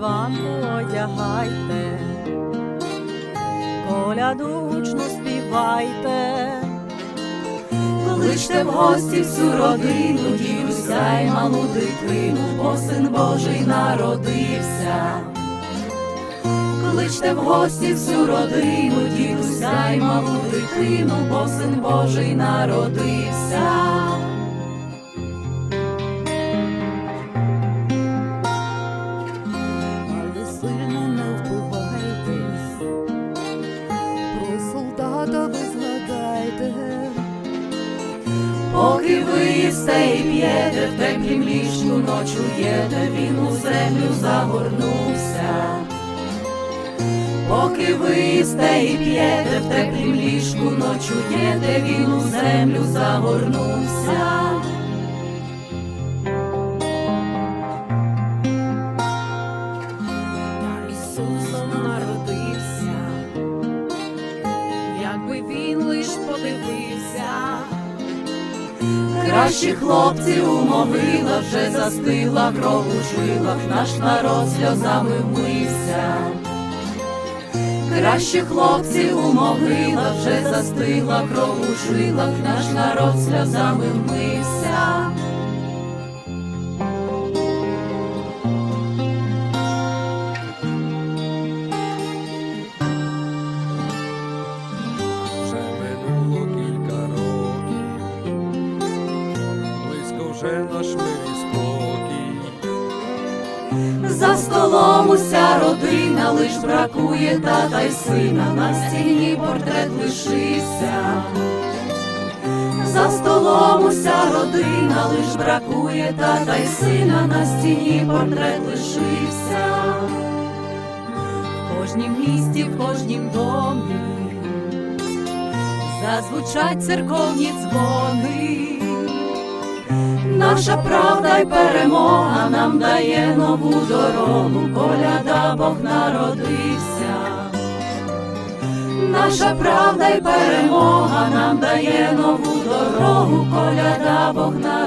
вишиванку одягайте, коляду гучно співайте, Кличте в гості всю родину, дідуся й малу дитину, бо син Божий народився. Кличте в гості всю родину, дідуся й малу дитину, бо син Божий народився. Поки ви їсте і в теплім ліжку ночуєте, він у землю загорнувся. Поки ви їсте і п'єте, в теплім ліжку ночуєте, він у землю загорнувся. Якби він лиш подивився. Кращі хлопці у могилах вже застигла кров у жилах, наш народ сльозами вмився. Кращі хлопці у могилах вже застигла кров у жилах, наш народ сльозами вмився. Вже наш мир і спокій. За столом уся родина, лиш бракує тата й сина, на стіні портрет лишився. За столом уся родина, лиш бракує тата й сина, на стіні портрет лишився. В кожнім місті, в кожнім домі зазвучать церковні дзвони. Наша правда й перемога нам дає нову дорогу, коляда Бог народився. Наша правда й перемога нам дає нову дорогу, коляда Бог народився.